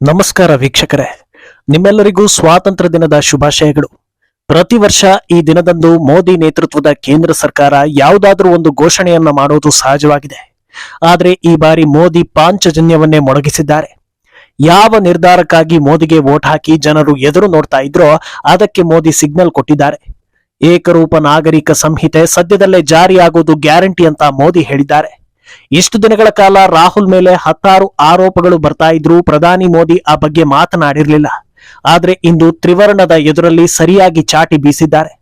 ನಮಸ್ಕಾರ ವೀಕ್ಷಕರೇ. ನಿಮ್ಮೆಲ್ಲರಿಗೂ ಸ್ವಾತಂತ್ರ್ಯ ದಿನದ ಶುಭಾಶಯಗಳು. ಪ್ರತಿ ವರ್ಷ ಈ ದಿನದಂದು ಮೋದಿ ನೇತೃತ್ವದ ಕೇಂದ್ರ ಸರ್ಕಾರ ಯಾವುದಾದ್ರೂ ಒಂದು ಘೋಷಣೆಯನ್ನ ಮಾಡೋದು ಸಹಜವಾಗಿದೆ. ಆದರೆ ಈ ಬಾರಿ ಮೋದಿ ಪಾಂಚಜನ್ಯವನ್ನೇ ಮೊಳಗಿಸಿದ್ದಾರೆ. ಯಾವ ನಿರ್ಧಾರಕ್ಕಾಗಿ ಮೋದಿಗೆ ವೋಟ್ ಹಾಕಿ ಜನರು ಎದುರು ನೋಡ್ತಾ ಇದ್ರೋ ಅದಕ್ಕೆ ಮೋದಿ ಸಿಗ್ನಲ್ ಕೊಟ್ಟಿದ್ದಾರೆ. ಏಕರೂಪ ನಾಗರಿಕ ಸಂಹಿತೆ ಸದ್ಯದಲ್ಲೇ ಜಾರಿಯಾಗುವುದು ಗ್ಯಾರಂಟಿ ಅಂತ ಮೋದಿ ಹೇಳಿದ್ದಾರೆ. ಇಷ್ಟು ದಿನಗಳ ಕಾಲ ರಾಹುಲ್ ಮೇಲೆ ಹತ್ತಾರು ಆರೋಪಗಳು ಬರ್ತಾ ಇದ್ರು ಪ್ರಧಾನಿ ಮೋದಿ ಆ ಬಗ್ಗೆ ಮಾತನಾಡಿರಲಿಲ್ಲ. ಆದ್ರೆ ಇಂದು ತ್ರಿವರ್ಣದ ಎದುರಲ್ಲಿ ಸರಿಯಾಗಿ ಚಾಟಿ ಬೀಸಿದ್ದಾರೆ.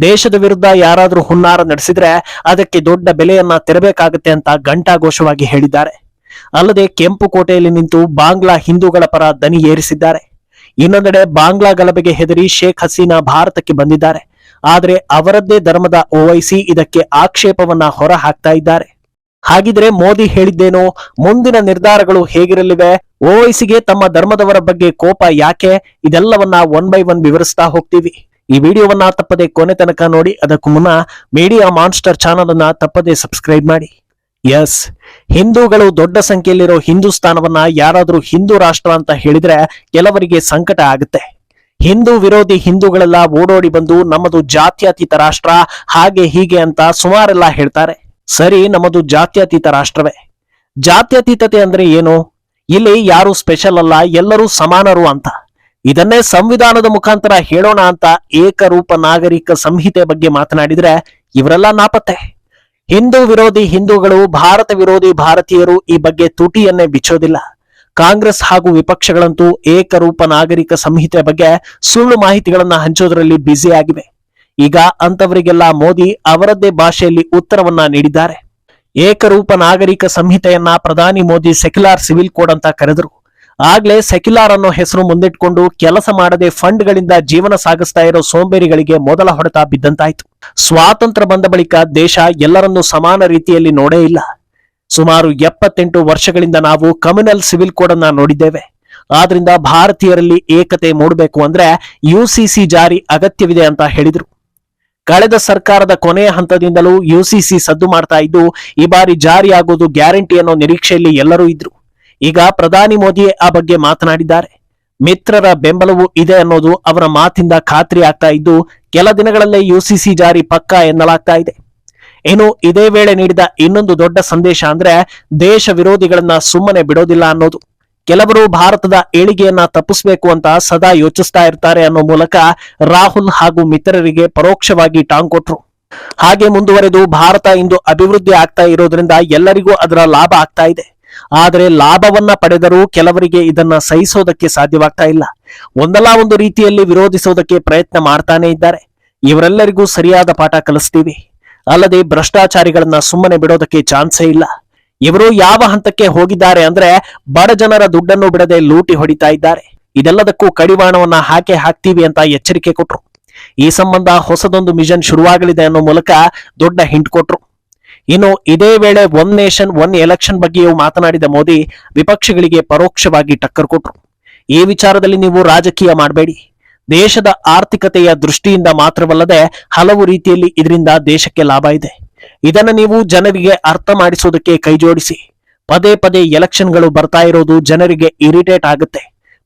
ದೇಶದ ವಿರುದ್ಧ ಯಾರಾದರೂ ಹುನ್ನಾರ ನಡೆಸಿದ್ರೆ ಅದಕ್ಕೆ ದೊಡ್ಡ ಬೆಲೆಯನ್ನ ತೆರಬೇಕಾಗುತ್ತೆ ಅಂತ ಘಂಟಾಘೋಷವಾಗಿ ಹೇಳಿದ್ದಾರೆ. ಅಲ್ಲದೆ ಕೆಂಪು ಕೋಟೆಯಲ್ಲಿ ನಿಂತು ಬಾಂಗ್ಲಾ ಹಿಂದೂಗಳ ಪರ ದನಿ ಏರಿಸಿದ್ದಾರೆ. ಇನ್ನೊಂದೆಡೆ ಬಾಂಗ್ಲಾ ಗಲಭೆಗೆ ಹೆದರಿ ಶೇಖ್ ಹಸೀನಾ ಭಾರತಕ್ಕೆ ಬಂದಿದ್ದಾರೆ. ಆದರೆ ಅವರದ್ದೇ ಧರ್ಮದ ಓವೈಸಿ ಇದಕ್ಕೆ ಆಕ್ಷೇಪವನ್ನ ಹೊರ ಹಾಕ್ತಾ ಇದ್ದಾರೆ. ಹಾಗಿದ್ರೆ ಮೋದಿ ಹೇಳಿದ್ದೇನೋ, ಮುಂದಿನ ನಿರ್ಧಾರಗಳು ಹೇಗಿರಲಿವೆ, ಓವೈಸಿಗೆ ತಮ್ಮ ಧರ್ಮದವರ ಬಗ್ಗೆ ಕೋಪ ಯಾಕೆ, ಇದೆಲ್ಲವನ್ನ ಒನ್ ಬೈ ಒನ್ ವಿವರಿಸ್ತಾ ಹೋಗ್ತೀವಿ. ಈ ವಿಡಿಯೋವನ್ನ ತಪ್ಪದೆ ಕೊನೆ ತನಕ ನೋಡಿ, ಅದಕ್ಕೂ ಮುನ್ನ ಮೀಡಿಯಾ ಮಾನ್ಸ್ಟರ್ ಚಾನಲ್ ಅನ್ನ ತಪ್ಪದೆ ಸಬ್ಸ್ಕ್ರೈಬ್ ಮಾಡಿ. ಎಸ್, ಹಿಂದೂಗಳು ದೊಡ್ಡ ಸಂಖ್ಯೆಯಲ್ಲಿರೋ ಹಿಂದೂಸ್ತಾನವನ್ನ ಯಾರಾದ್ರೂ ಹಿಂದೂ ರಾಷ್ಟ್ರ ಅಂತ ಹೇಳಿದ್ರೆ ಕೆಲವರಿಗೆ ಸಂಕಟ ಆಗುತ್ತೆ. ಹಿಂದೂ ವಿರೋಧಿ ಹಿಂದೂಗಳೆಲ್ಲ ಓಡೋಡಿ ಬಂದು ನಮ್ಮದು ಜಾತ್ಯತೀತ ರಾಷ್ಟ್ರ, ಹಾಗೆ ಹೀಗೆ ಅಂತ ಸುಮಾರೆಲ್ಲ ಹೇಳ್ತಾರೆ. ಸರಿ, ನಮ್ಮದು ಜಾತ್ಯತೀತ ರಾಷ್ಟ್ರವೇ. ಜಾತ್ಯತೀತತೆ ಅಂದ್ರೆ ಏನು? ಇಲ್ಲಿ ಯಾರು ಸ್ಪೆಷಲ್ ಅಲ್ಲ, ಎಲ್ಲರೂ ಸಮಾನರು ಅಂತ. ಇದನ್ನೇ ಸಂವಿಧಾನದ ಮುಖಾಂತರ ಹೇಳೋಣ ಅಂತ ಏಕರೂಪ ನಾಗರಿಕ ಸಂಹಿತೆ ಬಗ್ಗೆ ಮಾತನಾಡಿದ್ರೆ ಇವರೆಲ್ಲ ನಾಪತ್ತೆ. ಹಿಂದೂ ವಿರೋಧಿ ಹಿಂದೂಗಳು, ಭಾರತ ವಿರೋಧಿ ಭಾರತೀಯರು ಈ ಬಗ್ಗೆ ತುಟಿಯನ್ನೇ ಬಿಚ್ಚೋದಿಲ್ಲ. ಕಾಂಗ್ರೆಸ್ ಹಾಗೂ ವಿಪಕ್ಷಗಳಂತೂ ಏಕರೂಪ ನಾಗರಿಕ ಸಂಹಿತೆ ಬಗ್ಗೆ ಸುಳ್ಳು ಮಾಹಿತಿಗಳನ್ನ ಹಂಚೋದ್ರಲ್ಲಿ ಬ್ಯುಸಿ ಆಗಿವೆ. ಈಗ ಅಂತವರಿಗೆಲ್ಲ ಮೋದಿ ಅವರದ್ದೇ ಭಾಷೆಯಲ್ಲಿ ಉತ್ತರವನ್ನ ನೀಡಿದ್ದಾರೆ. ಏಕರೂಪ ನಾಗರಿಕ ಸಂಹಿತೆಯನ್ನ ಪ್ರಧಾನಿ ಮೋದಿ ಸೆಕ್ಯುಲಾರ್ ಸಿವಿಲ್ ಕೋಡ್ ಅಂತ ಕರೆದರು. ಆಗ್ಲೇ ಸೆಕ್ಯುಲಾರ್ ಅನ್ನೋ ಹೆಸರು ಮುಂದಿಟ್ಕೊಂಡು ಕೆಲಸ ಮಾಡದೆ ಫಂಡ್ಗಳಿಂದ ಜೀವನ ಸಾಗಿಸ್ತಾ ಇರೋ ಸೋಂಬೇರಿಗಳಿಗೆ ಮೊದಲ ಹೊಡೆತ ಬಿದ್ದಂತಾಯ್ತು. ಸ್ವಾತಂತ್ರ್ಯ ಬಂದ ಬಳಿಕ ದೇಶ ಎಲ್ಲರನ್ನೂ ಸಮಾನ ರೀತಿಯಲ್ಲಿ ನೋಡೇ ಇಲ್ಲ. ಸುಮಾರು ಎಪ್ಪತ್ತೆಂಟು ವರ್ಷಗಳಿಂದ ನಾವು ಕಮ್ಯುನಲ್ ಸಿವಿಲ್ ಕೋಡ್ ಅನ್ನ ನೋಡಿದ್ದೇವೆ. ಆದ್ರಿಂದ ಭಾರತೀಯರಲ್ಲಿ ಏಕತೆ ಮೂಡಬೇಕು ಅಂದ್ರೆ ಯುಸಿಸಿ ಜಾರಿ ಅಗತ್ಯವಿದೆ ಅಂತ ಹೇಳಿದ್ರು. ಕಳೆದ ಸರ್ಕಾರದ ಕೊನೆಯ ಹಂತದಿಂದಲೂ ಯುಸಿಸಿ ಸದ್ದು ಮಾಡ್ತಾ ಇದ್ದು, ಈ ಬಾರಿ ಜಾರಿಯಾಗುವುದು ಗ್ಯಾರಂಟಿ ಅನ್ನೋ ನಿರೀಕ್ಷೆಯಲ್ಲಿ ಎಲ್ಲರೂ ಇದ್ರು. ಈಗ ಪ್ರಧಾನಿ ಮೋದಿ ಆ ಬಗ್ಗೆ ಮಾತನಾಡಿದ್ದಾರೆ. ಮಿತ್ರರ ಬೆಂಬಲವೂ ಇದೆ ಅನ್ನೋದು ಅವರ ಮಾತಿಂದ ಖಾತ್ರಿ ಆಗ್ತಾ ಇದ್ದು, ಕೆಲ ದಿನಗಳಲ್ಲೇ ಯುಸಿಸಿ ಜಾರಿ ಪಕ್ಕಾ ಎನ್ನಲಾಗ್ತಾ ಇದೆ. ಇನ್ನು ಇದೇ ವೇಳೆ ನೀಡಿದ ಇನ್ನೊಂದು ದೊಡ್ಡ ಸಂದೇಶ ಅಂದ್ರೆ ದೇಶ ವಿರೋಧಿಗಳನ್ನ ಸುಮ್ಮನೆ ಬಿಡೋದಿಲ್ಲ ಅನ್ನೋದು. ಕೆಲವರು ಭಾರತದ ಏಳಿಗೆಯನ್ನ ತಪ್ಪಿಸಬೇಕು ಅಂತ ಸದಾ ಯೋಚಿಸ್ತಾ ಇರ್ತಾರೆ ಅನ್ನೋ ಮೂಲಕ ರಾಹುಲ್ ಹಾಗೂ ಮಿತ್ರರಿಗೆ ಪರೋಕ್ಷವಾಗಿ ಟಾಂಗ್ ಕೊಟ್ರು. ಹಾಗೆ ಮುಂದುವರೆದು ಭಾರತ ಇಂದು ಅಭಿವೃದ್ಧಿ ಆಗ್ತಾ ಇರೋದ್ರಿಂದ ಎಲ್ಲರಿಗೂ ಅದರ ಲಾಭ ಆಗ್ತಾ ಇದೆ. ಆದರೆ ಲಾಭವನ್ನ ಪಡೆದರೂ ಕೆಲವರಿಗೆ ಇದನ್ನ ಸಹಿಸೋದಕ್ಕೆ ಸಾಧ್ಯವಾಗ್ತಾ ಇಲ್ಲ. ಒಂದಲ್ಲ ಒಂದು ರೀತಿಯಲ್ಲಿ ವಿರೋಧಿಸೋದಕ್ಕೆ ಪ್ರಯತ್ನ ಮಾಡ್ತಾನೆ ಇದ್ದಾರೆ. ಇವರೆಲ್ಲರಿಗೂ ಸರಿಯಾದ ಪಾಠ ಕಲಿಸ್ತೀವಿ. ಅಲ್ಲದೆ ಭ್ರಷ್ಟಾಚಾರಿಗಳನ್ನ ಸುಮ್ಮನೆ ಬಿಡೋದಕ್ಕೆ ಚಾನ್ಸೇ ಇಲ್ಲ. ಇವರು ಯಾವ ಹಂತಕ್ಕೆ ಹೋಗಿದ್ದಾರೆ ಅಂದ್ರೆ ಬಡ ಜನರ ದುಡ್ಡನ್ನು ಬಿಡದೆ ಲೂಟಿ ಹೊಡಿತಾ ಇದ್ದಾರೆ. ಇದೆಲ್ಲದಕ್ಕೂ ಕಡಿವಾಣವನ್ನ ಹಾಕೆ ಹಾಕ್ತೀವಿ ಅಂತ ಎಚ್ಚರಿಕೆ ಕೊಟ್ರು. ಈ ಸಂಬಂಧ ಹೊಸದೊಂದು ಮಿಷನ್ ಶುರುವಾಗಲಿದೆ ಅನ್ನೋ ಮೂಲಕ ದೊಡ್ಡ ಹಿಂಟ್ ಕೊಟ್ರು. ಇನ್ನು ಇದೇ ವೇಳೆ ಒನ್ ನೇಷನ್, ಒನ್ ಎಲೆಕ್ಷನ್ ಬಗ್ಗೆಯೂ ಮಾತನಾಡಿದ ಮೋದಿ, ವಿಪಕ್ಷಗಳಿಗೆ ಪರೋಕ್ಷವಾಗಿ ಟಕ್ಕರ್ ಕೊಟ್ರು. ಈ ವಿಚಾರದಲ್ಲಿ ನೀವು ರಾಜಕೀಯ ಮಾಡಬೇಡಿ. ದೇಶದ ಆರ್ಥಿಕತೆಯ ದೃಷ್ಟಿಯಿಂದ ಮಾತ್ರವಲ್ಲದೆ ಹಲವು ರೀತಿಯಲ್ಲಿ ಇದರಿಂದ ದೇಶಕ್ಕೆ ಲಾಭ ಇದೆ. ಇದನ್ನು ನೀವು ಜನರಿಗೆ ಅರ್ಥ ಮಾಡಿಸೋದಕ್ಕೆ ಕೈಜೋಡಿಸಿ ಪದೇ ಪದೇ ಎಲೆಕ್ಷನ್ಗಳು ಬರ್ತಾ ಇರೋದು ಜನರಿಗೆ ಇರಿಟೇಟ್ ಆಗುತ್ತೆ.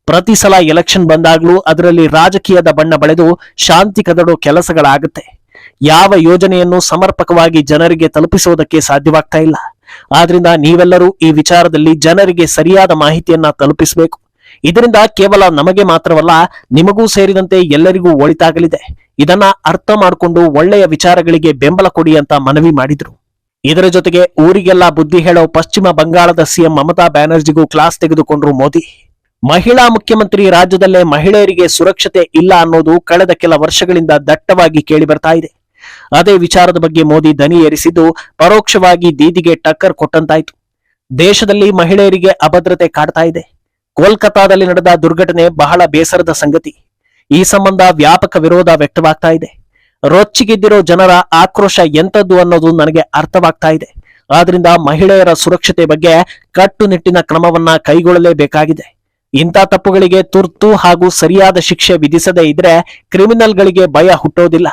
ಪ್ರತಿ ಸಲ ಎಲೆಕ್ಷನ್ ಬಂದಾಗ್ಲೂ ಅದರಲ್ಲಿ ರಾಜಕೀಯದ ಬಣ್ಣ ಬಳೆದು ಶಾಂತಿ ಕದಡೋ ಕೆಲಸಗಳಾಗುತ್ತೆ. ಯಾವ ಯೋಜನೆಯನ್ನು ಸಮರ್ಪಕವಾಗಿ ಜನರಿಗೆ ತಲುಪಿಸೋದಕ್ಕೆ ಸಾಧ್ಯವಾಗ್ತಾ ಇಲ್ಲ. ಆದ್ರಿಂದ ನೀವೆಲ್ಲರೂ ಈ ವಿಚಾರದಲ್ಲಿ ಜನರಿಗೆ ಸರಿಯಾದ ಮಾಹಿತಿಯನ್ನ ತಲುಪಿಸಬೇಕು. ಇದರಿಂದ ಕೇವಲ ನಮಗೆ ಮಾತ್ರವಲ್ಲ ನಿಮಗೂ ಸೇರಿದಂತೆ ಎಲ್ಲರಿಗೂ ಒಳಿತಾಗಲಿದೆ. ಇದನ್ನ ಅರ್ಥ ಮಾಡಿಕೊಂಡು ಒಳ್ಳೆಯ ವಿಚಾರಗಳಿಗೆ ಬೆಂಬಲ ಕೊಡಿ ಅಂತ ಮನವಿ ಮಾಡಿದ್ರು. ಇದರ ಜೊತೆಗೆ ಊರಿಗೆಲ್ಲ ಬುದ್ಧಿ ಹೇಳೋ ಪಶ್ಚಿಮ ಬಂಗಾಳದ ಸಿಎಂ ಮಮತಾ ಬ್ಯಾನರ್ಜಿಗೂ ಕ್ಲಾಸ್ ತೆಗೆದುಕೊಂಡ್ರು ಮೋದಿ. ಮಹಿಳಾ ಮುಖ್ಯಮಂತ್ರಿ ರಾಜ್ಯದಲ್ಲೇ ಮಹಿಳೆಯರಿಗೆ ಸುರಕ್ಷತೆ ಇಲ್ಲ ಅನ್ನೋದು ಕಳೆದ ಕೆಲ ವರ್ಷಗಳಿಂದ ದಟ್ಟವಾಗಿ ಕೇಳಿ ಬರ್ತಾ ಇದೆ. ಅದೇ ವಿಚಾರದ ಬಗ್ಗೆ ಮೋದಿ ದನಿ ಏರಿಸಿದ್ದು ಪರೋಕ್ಷವಾಗಿ ದೀದಿಗೆ ಟಕ್ಕರ್ ಕೊಟ್ಟಂತಾಯ್ತು. ದೇಶದಲ್ಲಿ ಮಹಿಳೆಯರಿಗೆ ಅಭದ್ರತೆ ಕಾಡ್ತಾ ಇದೆ. ಕೋಲ್ಕತ್ತಾದಲ್ಲಿ ನಡೆದ ದುರ್ಘಟನೆ ಬಹಳ ಬೇಸರದ ಸಂಗತಿ. ಈ ಸಂಬಂಧ ವ್ಯಾಪಕ ವಿರೋಧ ವ್ಯಕ್ತವಾಗ್ತಾ ಇದೆ. ರೊಚ್ಚಿಗೆದ್ದಿರೋ ಜನರ ಆಕ್ರೋಶ ಎಂಥದ್ದು ಅನ್ನೋದು ನನಗೆ ಅರ್ಥವಾಗ್ತಾ ಇದೆ. ಆದ್ರಿಂದ ಮಹಿಳೆಯರ ಸುರಕ್ಷತೆ ಬಗ್ಗೆ ಕಟ್ಟುನಿಟ್ಟಿನ ಕ್ರಮವನ್ನ ಕೈಗೊಳ್ಳಲೇಬೇಕಾಗಿದೆ. ಇಂಥ ತಪ್ಪುಗಳಿಗೆ ತುರ್ತು ಹಾಗೂ ಸರಿಯಾದ ಶಿಕ್ಷೆ ವಿಧಿಸದೇ ಇದ್ರೆ ಕ್ರಿಮಿನಲ್ಗಳಿಗೆ ಭಯ ಹುಟ್ಟೋದಿಲ್ಲ.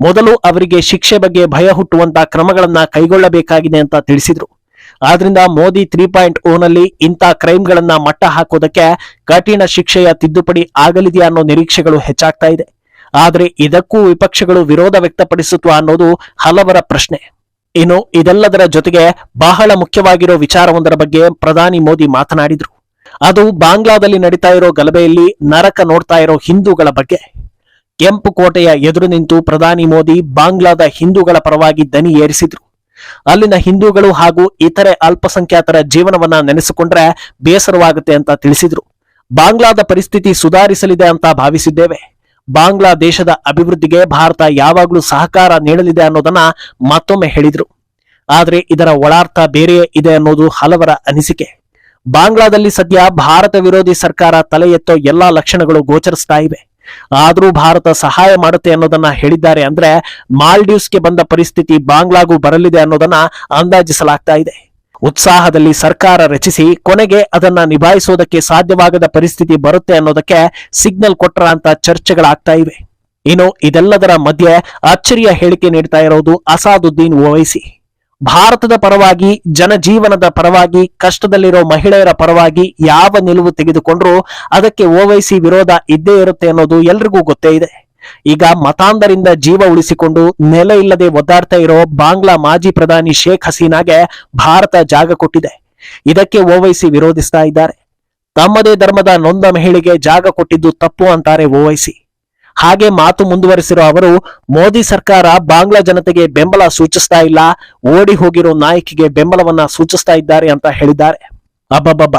ಮೊದಲು ಅವರಿಗೆ ಶಿಕ್ಷೆ ಬಗ್ಗೆ ಭಯ ಹುಟ್ಟುವಂತ ಕ್ರಮಗಳನ್ನ ಕೈಗೊಳ್ಳಬೇಕಾಗಿದೆ ಅಂತ ತಿಳಿಸಿದ್ರು. ಆದ್ರಿಂದ ಮೋದಿ ತ್ರೀ ಪಾಯಿಂಟ್ ಓನಲ್ಲಿ ಇಂಥ ಕ್ರೈಮ್ಗಳನ್ನ ಮಟ್ಟ ಹಾಕೋದಕ್ಕೆ ಕಠಿಣ ಶಿಕ್ಷೆಯ ತಿದ್ದುಪಡಿ ಆಗಲಿದೆಯಾ ಅನ್ನೋ ನಿರೀಕ್ಷೆಗಳು ಹೆಚ್ಚಾಗ್ತಾ ಇದೆ. ಆದರೆ ಇದಕ್ಕೂ ವಿಪಕ್ಷಗಳು ವಿರೋಧ ವ್ಯಕ್ತಪಡಿಸುತ್ತ ಅನ್ನೋದು ಹಲವರ ಪ್ರಶ್ನೆ. ಇನ್ನು ಇದೆಲ್ಲದರ ಜೊತೆಗೆ ಬಹಳ ಮುಖ್ಯವಾಗಿರೋ ವಿಚಾರವೊಂದರ ಬಗ್ಗೆ ಪ್ರಧಾನಿ ಮೋದಿ ಮಾತನಾಡಿದ್ರು. ಅದು ಬಾಂಗ್ಲಾದಲ್ಲಿ ನಡೀತಾ ಇರೋ ಗಲಭೆಯಲ್ಲಿ ನರಕ ನೋಡ್ತಾ ಇರೋ ಹಿಂದೂಗಳ ಬಗ್ಗೆ. ಕೆಂಪು ಕೋಟೆಯ ಎದುರು ನಿಂತು ಪ್ರಧಾನಿ ಮೋದಿ ಬಾಂಗ್ಲಾದ ಹಿಂದೂಗಳ ಪರವಾಗಿ ದನಿ ಏರಿಸಿದ್ರು. ಅಲ್ಲಿನ ಹಿಂದೂಗಳು ಹಾಗೂ ಇತರೆ ಅಲ್ಪಸಂಖ್ಯಾತರ ಜೀವನವನ್ನ ನೆನೆಸಿಕೊಂಡ್ರೆ ಬೇಸರವಾಗುತ್ತೆ ಅಂತ ತಿಳಿಸಿದ್ರು. ಬಾಂಗ್ಲಾದ ಪರಿಸ್ಥಿತಿ ಸುಧಾರಿಸಲಿದೆ ಅಂತ ಭಾವಿಸಿದ್ದೇವೆ. ಬಾಂಗ್ಲಾದೇಶದ ಅಭಿವೃದ್ಧಿಗೆ ಭಾರತ ಯಾವಾಗಲೂ ಸಹಕಾರ ನೀಡಲಿದೆ ಅನ್ನೋದನ್ನ ಮತ್ತೊಮ್ಮೆ ಹೇಳಿದ್ರು. ಆದರೆ ಇದರ ಒಳಾರ್ಥ ಬೇರೆಯೇ ಇದೆ ಅನ್ನೋದು ಹಲವರ ಅನಿಸಿಕೆ. ಬಾಂಗ್ಲಾದಲ್ಲಿ ಸದ್ಯ ಭಾರತ ವಿರೋಧಿ ಸರ್ಕಾರ ತಲೆ ಎತ್ತೋ ಎಲ್ಲಾ ಲಕ್ಷಣಗಳು ಗೋಚರಿಸ್ತಾ ಇವೆ. ಆದ್ರೂ ಭಾರತ ಸಹಾಯ ಮಾಡುತ್ತೆ ಅನ್ನೋದನ್ನ ಹೇಳಿದ್ದಾರೆ ಅಂದ್ರೆ ಮಾಲ್ಡೀವ್ಸ್ಗೆ ಬಂದ ಪರಿಸ್ಥಿತಿ ಬಾಂಗ್ಲಾಗೂ ಬರಲಿದೆ ಅನ್ನೋದನ್ನ ಅಂದಾಜಿಸಲಾಗ್ತಾ ಇದೆ. ಉತ್ಸಾಹದಲ್ಲಿ ಸರ್ಕಾರ ರಚಿಸಿ ಕೊನೆಗೆ ಅದನ್ನ ನಿಭಾಯಿಸೋದಕ್ಕೆ ಸಾಧ್ಯವಾಗದ ಪರಿಸ್ಥಿತಿ ಬರುತ್ತೆ ಅನ್ನೋದಕ್ಕೆ ಸಿಗ್ನಲ್ ಕೊಟ್ರ ಅಂತ ಚರ್ಚೆಗಳಾಗ್ತಾ ಇವೆ. ಇನ್ನು ಇದೆಲ್ಲದರ ಮಧ್ಯೆ ಅಚ್ಚರಿಯ ಹೇಳಿಕೆ ನೀಡ್ತಾ ಇರೋದು ಅಸಾದುದ್ದೀನ್ ಓವೈಸಿ. ಭಾರತದ ಪರವಾಗಿ, ಜನಜೀವನದ ಪರವಾಗಿ, ಕಷ್ಟದಲ್ಲಿರೋ ಮಹಿಳೆಯರ ಪರವಾಗಿ ಯಾವ ನಿಲುವು ತೆಗೆದುಕೊಂಡ್ರೂ ಅದಕ್ಕೆ ಓವೈಸಿ ವಿರೋಧ ಇದ್ದೇ ಇರುತ್ತೆ ಅನ್ನೋದು ಎಲ್ರಿಗೂ ಗೊತ್ತೇ ಇದೆ. ಈಗ ಮತಾಂಧರಿಂದ ಜೀವ ಉಳಿಸಿಕೊಂಡು ನೆಲೆ ಇಲ್ಲದೆ ಒದ್ದಾಡ್ತಾ ಇರೋ ಬಾಂಗ್ಲಾ ಮಾಜಿ ಪ್ರಧಾನಿ ಶೇಖ್ ಹಸೀನಾಗೆ ಭಾರತ ಜಾಗ ಕೊಟ್ಟಿದೆ. ಇದಕ್ಕೆ ಓವೈಸಿ ವಿರೋಧಿಸ್ತಾ ಇದ್ದಾರೆ. ತಮ್ಮದೇ ಧರ್ಮದ ನೊಂದ ಮಹಿಳೆಗೆ ಜಾಗ ಕೊಟ್ಟಿದ್ದು ತಪ್ಪು ಅಂತಾರೆ ಓವೈಸಿ ಹಾಗೆ ಮಾತು ಮುಂದುವರಿಸಿರುವ ಅವರು, ಮೋದಿ ಸರ್ಕಾರ ಬಾಂಗ್ಲಾ ಜನತೆಗೆ ಬೆಂಬಲ ಸೂಚಿಸ್ತಾ ಇಲ್ಲ, ಓಡಿ ಹೋಗಿರೋ ನಾಯಕಿಗೆ ಬೆಂಬಲವನ್ನ ಸೂಚಿಸ್ತಾ ಇದ್ದಾರೆ ಅಂತ ಹೇಳಿದ್ದಾರೆ. ಅಬ್ಬಬ್ಬಬ್ಬ.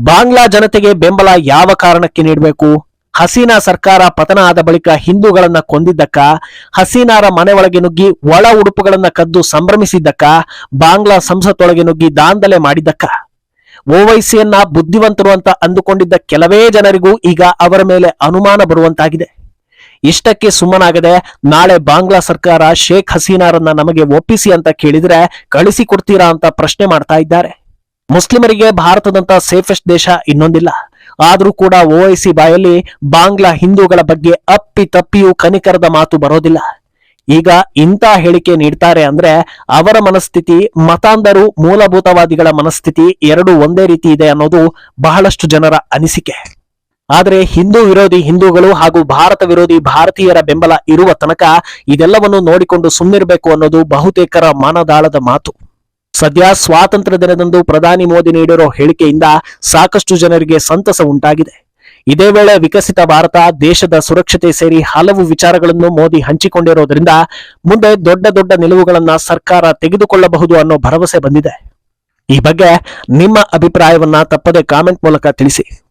ಬಾಂಗ್ಲಾ ಜನತೆಗೆ ಬೆಂಬಲ ಯಾವ ಕಾರಣಕ್ಕೆ ನೀಡಬೇಕು? ಹಸೀನಾ ಸರ್ಕಾರ ಪತನ ಆದ ಬಳಿಕ ಹಿಂದೂಗಳನ್ನ ಕೊಂದಿದ್ದಕ್ಕ? ಹಸೀನಾರ ಮನೆ ಒಳಗೆ ನುಗ್ಗಿ ಒಳ ಉಡುಪುಗಳನ್ನ ಕದ್ದು ಸಂಭ್ರಮಿಸಿದ್ದಕ್ಕ? ಬಾಂಗ್ಲಾ ಸಂಸತ್ತೊಳಗೆ ನುಗ್ಗಿ ದಾಂಧಲೆ ಮಾಡಿದ್ದಕ್ಕ? ಓವೈಸಿಯನ್ನ ಬುದ್ಧಿವಂತರು ಅಂತ ಅಂದುಕೊಂಡಿದ್ದ ಕೆಲವೇ ಜನರಿಗೂ ಈಗ ಅವರ ಮೇಲೆ ಅನುಮಾನ ಬರುವಂತಾಗಿದೆ. ಇಷ್ಟಕ್ಕೆ ಸುಮ್ಮನಾಗದೆ ನಾಳೆ ಬಾಂಗ್ಲಾ ಸರ್ಕಾರ ಶೇಖ್ ಹಸೀನಾರನ್ನ ನಮಗೆ ಒಪ್ಪಿಸಿ ಅಂತ ಕೇಳಿದ್ರೆ ಕಳಿಸಿ ಕೊಡ್ತೀರಾ ಅಂತ ಪ್ರಶ್ನೆ ಮಾಡ್ತಾ ಇದ್ದಾರೆ. ಮುಸ್ಲಿಮರಿಗೆ ಭಾರತದಂತ ಸೇಫೆಸ್ಟ್ ದೇಶ ಇನ್ನೊಂದಿಲ್ಲ. ಆದ್ರೂ ಕೂಡ ಓಐಸಿ ಬಾಯಲ್ಲಿ ಬಾಂಗ್ಲಾ ಹಿಂದೂಗಳ ಬಗ್ಗೆ ಅಪ್ಪಿ ತಪ್ಪಿಯೂ ಕನಿಕರದ ಮಾತು ಬರೋದಿಲ್ಲ. ಈಗ ಇಂಥ ಹೇಳಿಕೆ ನೀಡ್ತಾರೆ ಅಂದ್ರೆ ಅವರ ಮನಸ್ಥಿತಿ, ಮತಾಂಧರು, ಮೂಲಭೂತವಾದಿಗಳ ಮನಸ್ಥಿತಿ ಎರಡು ಒಂದೇ ರೀತಿ ಇದೆ ಅನ್ನೋದು ಬಹಳಷ್ಟು ಜನರ ಅನಿಸಿಕೆ. ಆದರೆ ಹಿಂದೂ ವಿರೋಧಿ ಹಿಂದೂಗಳು ಹಾಗೂ ಭಾರತ ವಿರೋಧಿ ಭಾರತೀಯರ ಬೆಂಬಲ ಇರುವ ತನಕ ಇದೆಲ್ಲವನ್ನು ನೋಡಿಕೊಂಡು ಸುಮ್ಮನಿರಬೇಕು ಅನ್ನೋದು ಬಹುತೇಕರ ಮನದಾಳದ ಮಾತು. ಸದ್ಯ ಸ್ವಾತಂತ್ರ್ಯ ದಿನದಂದು ಪ್ರಧಾನಿ ಮೋದಿ ನೀಡಿರೋ ಹೇಳಿಕೆಯಿಂದ ಸಾಕಷ್ಟು ಜನರಿಗೆ ಸಂತಸ ಉಂಟಾಗಿದೆ. ಇದೇ ವೇಳೆ ವಿಕಸಿತ ಭಾರತ, ದೇಶದ ಸುರಕ್ಷತೆ ಸೇರಿ ಹಲವು ವಿಚಾರಗಳನ್ನು ಮೋದಿ ಹಂಚಿಕೊಂಡಿರೋದ್ರಿಂದ ಮುಂದೆ ದೊಡ್ಡ ದೊಡ್ಡ ನಿಲುವುಗಳನ್ನ ಸರ್ಕಾರ ತೆಗೆದುಕೊಳ್ಳಬಹುದು ಅನ್ನೋ ಭರವಸೆ ಬಂದಿದೆ. ಈ ಬಗ್ಗೆ ನಿಮ್ಮ ಅಭಿಪ್ರಾಯವನ್ನ ತಪ್ಪದೆ ಕಾಮೆಂಟ್ ಮೂಲಕ ತಿಳಿಸಿ.